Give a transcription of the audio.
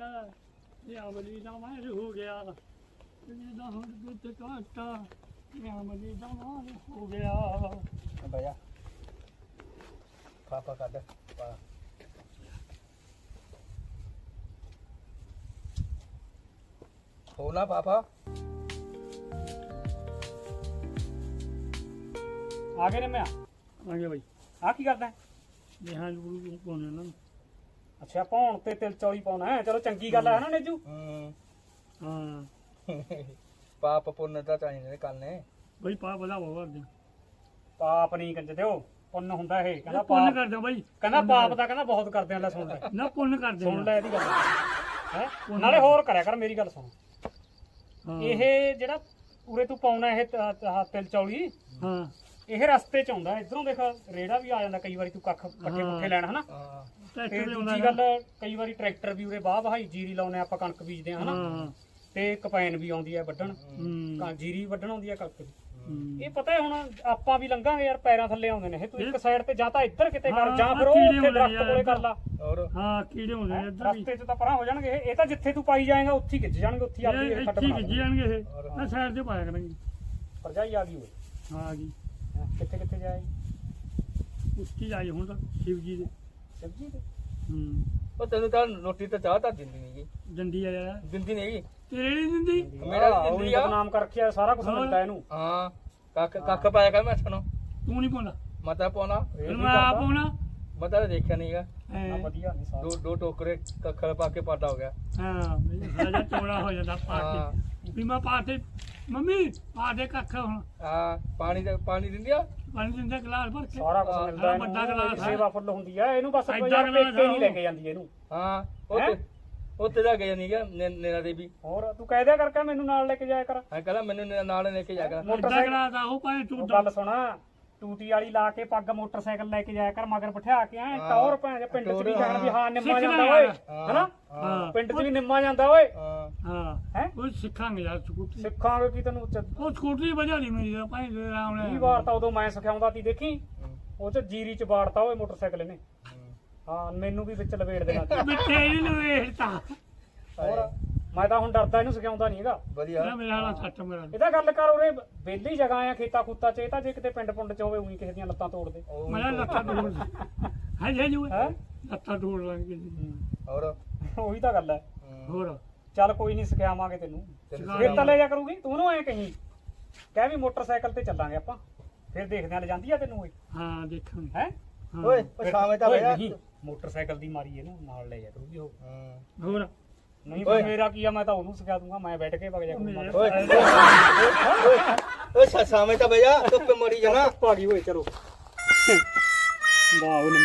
ਕਾਟਾ ਇਹ ਅਮਲੀ ਦਾ ਮਾਰ ਹੋ ਗਿਆ। ਜਿਹਦਾ ਹੁਣ ਗੁੱਤ ਕਾਟਾ ਇਹ ਅਮਲੀ ਦਾ ਮਾਰ ਹੋ ਗਿਆ। ਬਹਿ ਜਾ। ਪਾਪਾ ਕੱਢ ਪਾ। ਪਾਪਾ। ਆ ਗਏ ਨੇ ਮੈਂ। ਆ ਗਿਆ ਬਾਈ। ਆ ਕੀ ਕਰਦਾ? ਹੈ? ਦੇਹਾਂ ਨੂੰ ਕੋਣ ਨੂੰ। ਅੱਛਾ ਭੌਣ ਤੇ ਤਿਲ ਚੌਲੀ ਪਾਉਣਾ ਹੈ। ਚਲੋ ਚੰਗੀ ਗੱਲ ਹੈ ਨਾ ਨੇਜੂ? ਹੂੰ। ਹਾਂ। ਪਾਪ ਪੁੰਨ ਤਾਂ ਚਾਹੀਦੇ ਨੇ ਕਰਨੇ ਬਈ ਪਾ ਬਲਾ ਬਾਬਾ ਦੇ ਪਾਪ ਨਹੀਂ ਕੰਜਦੇ ਹੋ ਪੁੰਨ ਹੁੰਦਾ ਇਹ। ਕਹਿੰਦਾ ਪੁੰਨ ਪਾਪ ਕਰਦਾ ਬਾਈ। ਕਹਿੰਦਾ ਪਾਪ ਦਾ ਕਹਿੰਦਾ ਬਹੁਤ ਕਰਦੇ ਆ ਲੈ ਸੁਣ ਲੈ। ਨਾ ਪੁੰਨ ਕਰਦੇ ਸੁਣ ਲੈ ਇਹਦੀ ਗੱਲ। ਹੈ? ਨਾਲੇ ਹੋਰ ਕਰਿਆ ਕਰ ਮੇਰੀ ਗੱਲ ਸੁਣ। ਹਾਂ। ਇਹ ਜਿਹੜਾ ਪੂਰੇ ਤੂੰ ਪਾਉਣਾ ਇਹ ਤ- ਤਿਲ ਚੌਲੀ ਹਾਂ। ਇਹ ਰਸਤੇ ਚ ਆਉਂਦਾ ਇਧਰੋਂ ਦੇਖ ਰੇੜਾ ਵੀ ਆ ਜਾਂਦਾ ਕਈ ਵਾਰੀ ਤੂੰ ਕੱਖ ਪੱਠੇ। ਪੁੱਠੇ ਲੈਣ ਹਨਾ? ਤੇ ਟਰੈਕਟਰ ਦੇ ਆਉਂਦਾ ਦੂਜੀ ਗੱਲ ਕਈ ਵਾਰੀ ਟਰੈਕਟਰ ਵੀ ਉਰੇ ਬਾਹ ਵਹਾਈ ਜੀਰੀ ਲਾਉਨੇ ਆਪਾਂ ਕਣਕ ਬੀਜਦੇ ਹਾਂ ਹਨਾ? ਤੇ ਕਪੈਨ ਵੀ ਆਉਂਦੀ ਹੈ ਵੱਢਣ। ਕਾਂ ਜੀਰੀ ਵੱਢਣ ਆਉਂਦੀ ਹੈ ਕਣਕ ਹੂੰ। ਇਹ ਪਤਾ ਹੈ ਹੁਣ ਆਪਾਂ ਵੀ ਲੰਘਾਂਗੇ ਯਾਰ ਪੈਰਾਂ ਥੱਲੇ ਆਉਂਦੇ ਨੇ। ਇਹ ਤੂੰ ਇੱਕ ਸਾਈਡ ਤੇ ਜਾਂ ਤਾਂ ਇੱਧਰ ਕਿਤੇ ਕਰ ਜਾਂ ਫਿਰ ਉਹ ਉੱਥੇ ਦਰਖਤ ਕੋਲੇ ਕਰ ਲਾ। ਹਾਂ ਕੀੜੇ ਹੁੰਦੇ ਨੇ ਇੱਧਰ ਵੀ। ਰਸਤੇ 'ਚ ਤਾਂ ਪਰਾਂ ਹੋ ਜਾਣਗੇ। ਇਹ ਤਾਂ ਜਿੱਥੇ ਤੂੰ ਪਾਈ ਜਾਏਗਾ ਉੱਥੇ ਹੀ ਖਿੱਚ ਜਾਣਗੇ ਉੱਥੇ ਇਹ ਖੱਟ ਇੱਥੇ ਗਿੱਜੀ। ਜਾਣਗੇ ਇਹ। ਨਾ ਸਾਈਡ ਤੇ ਪਾਇਆ ਕਰਾਂਗੇ ਭਰਜਾਈ ਆ ਗਈ ਓਏ। ਹਾਂ ਆ ਗਈ। ਕਿੱਥੇ ਕਿੱਥੇ ਜਾਏ? ਉੱਚੀ ਆਈ ਹੁਣ ਤਾਂ ਸ਼ਿਵ ਜੀ ਦੇ। ਸਬਜੀ ਤੇ ਹੂੰ। ਉਹ ਤੈਨੂੰ ਤਾਂ ਰੋਟੀ ਤਾਂ ਚਾਹ ਤਾਂ ਦਿੰਦੀ ਨਹੀਂ ਗੀ ਡੰਡੀ ਆ ਯਾਰ। ਦਿੰਦੀ ਨਹੀਂ ਤੇਰੇ ਨਹੀਂ ਦਿੰਦੀ? ਮੇਰਾ ਦਿੰਦੀ ਆ। ਬਦਨਾਮ ਕਰ ਰੱਖਿਆ ਸਾਰਾ ਕੁਝ ਹਾਂ। ਮਿਲਦਾ ਇਹਨੂੰ। ਹਾਂ ਕੱਖ ਕੱਖ ਪਾਇਆ ਕਰ ਮੈਂ ਸਾਨੂੰ ਤੂੰ ਨਹੀਂ ਪਾਉਂਦਾ? ਮਤਾ ਪਾਉਣਾ। ਫਿਰ ਮੈਂ ਆਪ ਕਰਦਾ। ਆਉਣਾ ਮੈਂ ਤਾਂ ਦੇਖਿਆ ਨਹੀਂਗਾ ਨਾ ਹਾਂ ਵਧੀਆ ਨਹੀਂ ਸਾਰਾ। ਦੋ ਦੋ ਟੋਕਰੇ ਕੱਖਲ ਪਾ ਕੇ ਪਾਟਾ ਹੋ ਗਿਆ। ਰਾਜਾ ਚੋੜਾ ਹੋ ਜਾਂਦਾ ਪਾ ਹਾਂ। ਕੇ ਵੀ ਮੈਂ ਪਾ ਕੇ ਮੰਮੀ ਪਾ ਦੇ ਕੱਖ ਹੁਣ। ਹਾਂ ਪਾਣੀ ਦਾ ਪਾਣੀ ਦਿੰਦੀ ਆ? ਪਾਣੀ ਦਿੰਦਾ ਗਲਾਸ ਭਰ ਕੇ। ਸਾਰਾ ਕੁਝ ਹਾਂ, ਮਿਲਦਾ ਵੱਡਾ ਇਹਨੂੰ। ਗਲਾਸ ਇਹਦੀ ਹੈ। ਸੇਵਾ ਫੁੱਲ ਹੁੰਦੀ ਹੈ ਇਹਨੂੰ ਬਸ ਕੋਈ ਐਡਾ ਗਲਾਸ ਪੇਕੇ ਨਹੀਂ ਆ ਲੈ। ਕੇ ਜਾਂਦੀ ਇਹਨੂੰ। ਹਾਂ ਉਹ ਹੈਂ? ਤੇ ਉਹ ਤੇਰਾ ਗਿਆ ਨਹੀਂਗਾ ਨੇਰਾ ਦੇ ਵੀ ਹੋਰ ਤੂੰ ਕਹਿ ਦਿਆ ਕਰਕੇ ਮੈਨੂੰ ਨਾਲ ਲੈ ਕੇ ਜਾਇਆ ਕਰ। ਹਾਂ ਕਹਿੰਦਾ ਮੈਨੂੰ ਨ- ਨਾਲ ਲੈ ਕੇ ਜਾ ਕਰ। ਵੱਡਾ ਮੋਟਰਸਾਈਕਲ ਗਲਾਸ ਆ ਉਹ ਭਾਵੇਂ ਉਹ ਤੂੰ ਗੱਲ ਸੁਣਾ ਟੂਟੀ ਵਾਲੀ ਲਾ ਕੇ ਪੱਗ ਮੋਟਰਸਾਈਕਲ ਲੈ ਕੇ ਜਾਇਆ ਕਰ ਮਗਰ ਬਿਠਾ ਕੇ ਐ ਹਾਂ। ਟੌਰ ਭੈਣ ਦੇ ਪਿੰਡ 'ਚ ਵੀ ਜਾਣ ਵੀ ਹਾਂ ਨਿੰਮਾ ਜਾਂਦਾ ਓਏ ਹਾਂ, ਹਨਾ? ਹਾਂ। ਪਿੰਡ 'ਚ ਵੀ ਨਿੰਮਾ ਜਾਂਦਾ ਓਏ। ਹਾਂ। ਹਾਂ। ਹੈ? ਉਹ ਸਿੱਖਾਂਗੇ ਯਾਰ ਸਕੂਟਰੀ। ਸਿੱਖਾਂਗੇ ਕੀ ਤੈਨੂੰ ਚ- ਉਹ ਸਕੂਟਰੀ ਵਜਾ ਲਈ ਮੇਰੀ ਤਾਂ ਭਾਈ ਦੇ ਰਾਮ ਨੇ ਵੀਹ ਵਾਰ ਤਾਂ ਉਦੋਂ ਮੈਂ ਸਿਖਾਉਂਦਾ ਤੀ ਦੇਖੀ? ਹੂੰ, ਉਹ 'ਚ ਜੀਰੀ 'ਚ ਬਾੜਤਾ ਓਏ ਮੋਟਰਸਾਈਕਲ ਇਹਨੇ। ਹੂੰ। ਹਾਂ ਮੈਨੂੰ ਵੀ ਵਿੱਚ ਲਵੇੜ ਦੇਣਾ ਸੀ। ਬਿੱਟੇ ਇਹਨੂੰ ਵੇਖਤਾ ਹੋਰ ਮੈਂ ਤਾਂ ਹੁਣ ਡਰਦਾ ਇਹਨੂੰ ਸਿਖਾਉਂਦਾ ਨਹੀਂ ਹੈਗਾ। ਵਧੀਆ। ਨਾ ਮੇਰਾ ਹਾਲਾ ਸੱਟ ਮੇਰਾ ਇਹਦਾ ਗੱਲ ਕਰ ਉਰੇ ਵਿਹਲੀ ਜਗ੍ਹਾ ਆ ਖੇਤਾ ਖੂਤਾ 'ਚ ਇਹ ਤਾਂ ਜੇ ਕਿਤੇ ਪਿੰਡ ਪੁੰਡ 'ਚ ਹੋਵੇ ਉਹੀ ਕਿਸੇ ਦੀਆਂ ਲੱਤਾਂ ਤੋੜ ਦੇ। ਉਹ ਮੇਰਾ ਲੱਤਾਂ ਤੋੜ ਹੈ ਜੇ ਜੂ ਹੈਂ? ਲੱਤਾਂ ਤੋੜ ਲਾਂਗੇ ਹੋਰ? ਉਹੀ ਤਾਂ ਗੱਲ ਹੈ। ਹੂੰ, ਹੋਰ? ਚੱਲ ਕੋਈ ਨਹੀਂ ਸਿਖਾਵਾਂਗੇ ਤੈਨੂੰ। ਤੈਨੂੰ ਫਿਰ ਤਾਂ ਲੈ ਜਾ ਕਰੂਗੀ ਤੂੰ ਨੂੰ ਐ ਕਹੀਂ ਕਹਿ ਵੀ ਮੋਟਰਸਾਈਕਲ ਤੇ ਚੱਲਾਂਗੇ ਆਪਾਂ। ਫਿਰ ਦੇਖਦੇ ਆ ਲੈ ਜਾਂਦੀ ਆ ਤੈਨੂੰ ਓਏ ਹਾਂ ਦੇਖਾਂਗੇ। ਹੈ। ਓਏ ਸ਼ਾਮੇ ਤਾਂ ਨਹੀਂ ਮੋਟਰਸਾਈਕਲ ਦੀ ਮਾਰੀ ਇਹਨੂੰ ਨਾਲ ਲੈ ਜਾ ਕਰੂਗੀ ਉਹ। ਹੂੰ। ਹੋਰ? ਨਹੀਂ ਮੇਰਾ ਕੀ ਆ ਮੈਂ ਤਾਂ ਉਹਨੂੰ ਸਿਖਾ ਦੂੰਗਾ ਮੈਂ ਬੈਠ ਕੇ ਵਗ ਜਾ ਕਰੂੰਗਾ। ਓਏ ਓਏ ਓਏ ਸ਼ਾ- ਸ਼ਾਮੇ ਤਾਂ ਜਾ ਧੁੱਪ ਮਰੀ ਜਾਣਾ। ਭਾਗੀ ਹੋਏ ਚਲੋ। ਵਾਹ ਉਹਨੇ